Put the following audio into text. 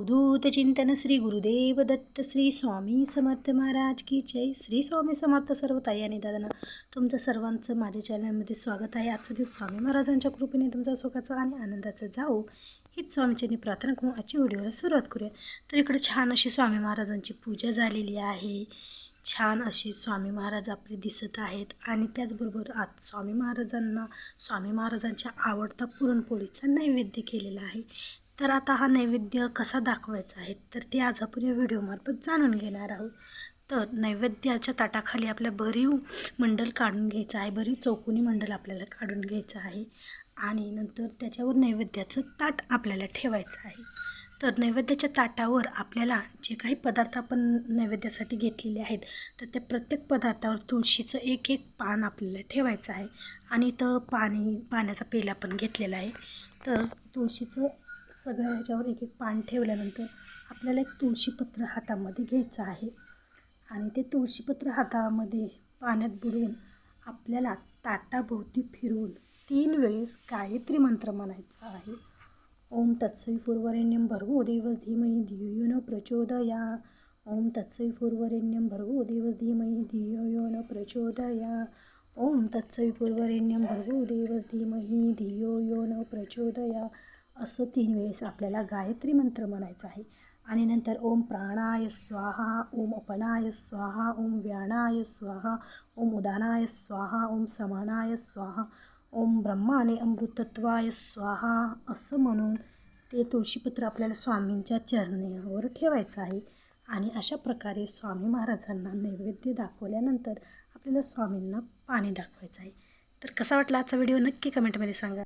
अवधूत चिंतन श्री गुरुदेव दत्त श्री स्वामी समर्थ महाराज की जय. श्री स्वामी समर्थ सर्व ताई आणि दादांना तुमचं सर्वांचं माझ्या चॅनलमध्ये स्वागत आहे. आजचा दिवस स्वामी महाराजांच्या कृपेने तुमचा सुखाचा आणि आनंदाचा जाओ हीच स्वामीचीनी प्रार्थना करून आजची व्हिडिओला सुरुवात करूया. तर इकडे छान अशी स्वामी महाराजांची पूजा झालेली आहे. छान असे स्वामी महाराज आपले दिसत आहेत आणि त्याचबरोबर आज स्वामी महाराजांना स्वामी महाराजांच्या आवडता पुरणपोळीचा नैवेद्य केलेला आहे. तर आता हा नैवेद्य कसा दाखवायचा आहे तर ते आज आपण या व्हिडिओमार्फत जाणून घेणार आहोत. तर नैवेद्याच्या ताटाखाली आपल्या भरीव मंडल काढून घ्यायचं आहे भरीव चौकोनी मंडल आपल्याला काढून घ्यायचं आहे आणि नंतर त्याच्यावर नैवेद्याचं ताट आपल्याला ठेवायचं आहे. तर नैवेद्याच्या ताटावर आपल्याला जे काही पदार्थ आपण नैवेद्यासाठी घेतलेले आहेत तर त्या प्रत्येक पदार्थावर तुळशीचं एक एक पान आपल्याला ठेवायचं आहे आणि इथं पाणी पाण्याचा पेला पण घेतलेला आहे. तर तुळशीचं सगळ्या ह्याच्यावर एक एक पान ठेवल्यानंतर आपल्याला एक तुळशीपत्र हातामध्ये घ्यायचं आहे. आणि ते तुळशीपत्र हातामध्ये पाण्यात बुडवून आपल्याला ताटाभोवती फिरवून तीन वेळेस गायत्री मंत्र म्हणायचा आहे. ओम तत्सवी पूर्वरेण्यम भर्गो देवस धीमही धियो न प्रचोदया. ओम तत्सवी पूर्वरेण्यम भर्गो देवस धीमही धियो यो न प्रचोदया. ओम तत्सवी पूर्वरेण्यम भर्गो देवस धीमही धियो यो न प्रचोदया. असं तीन वेळेस आपल्याला गायत्री मंत्र म्हणायचं आहे. आणि नंतर ओम प्राणाय स्वाहा ओम अपनाय स्वाहा ओम व्याणाय स्वाहा ओम उदानाय स्वाहा ओम समानाय स्वाहा ओम ब्रह्माने अमृतत्वाय स्वाहा असं म्हणून ते तुळशीपत्र आपल्याला स्वामींच्या चरणावर ठेवायचं आहे. आणि अशा प्रकारे स्वामी महाराजांना नैवेद्य दाखवल्यानंतर आपल्याला स्वामींना पाणी दाखवायचं आहे. तर कसा वाटला आजचा व्हिडिओ नक्की कमेंटमध्ये सांगा.